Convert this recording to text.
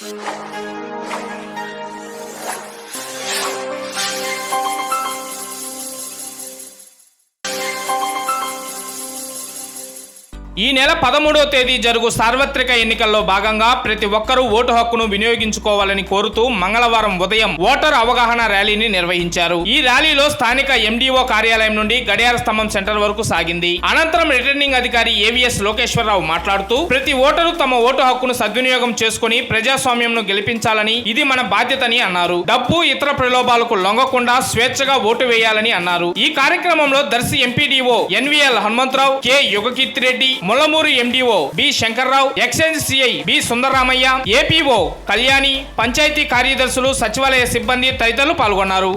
うん。ఈ నెల పదమూడవ తేదీ జరుగు సార్వత్రిక ఎన్నికల్లో భాగంగా ప్రతి ఒక్కరూ ఓటు హక్కును వినియోగించుకోవాలని కోరుతూ మంగళవారం ఉదయం ఓటర్ అవగాహన ర్యాలీని నిర్వహించారు. ఈ ర్యాలీలో స్థానిక ఎండిఓ కార్యాలయం నుండి గడియార స్తంభం సెంటర్ వరకు సాగింది. అనంతరం రిటర్నింగ్ అధికారి ఏవిఎస్ లోకేశ్వరరావు మాట్లాడుతూ ప్రతి ఓటరు తమ ఓటు హక్కును సద్వినియోగం చేసుకుని ప్రజాస్వామ్యంను గెలిపించాలని ఇది మన బాధ్యతని అన్నారు. డబ్బు ఇతర ప్రలోభాలకు లొంగకుండా స్వేచ్ఛగా ఓటు వేయాలని అన్నారు. ఈ కార్యక్రమంలో Darsi MPDO NVL Hanumantha Rao K Yugakeerthi Reddy Mullamuru MDO B Shankar Rao excise CI B Sundararamaiah APO Kalyani panchayat కార్యదర్శులు సచివాలయ సిబ్బంది తదితరులు పాల్గొన్నారు.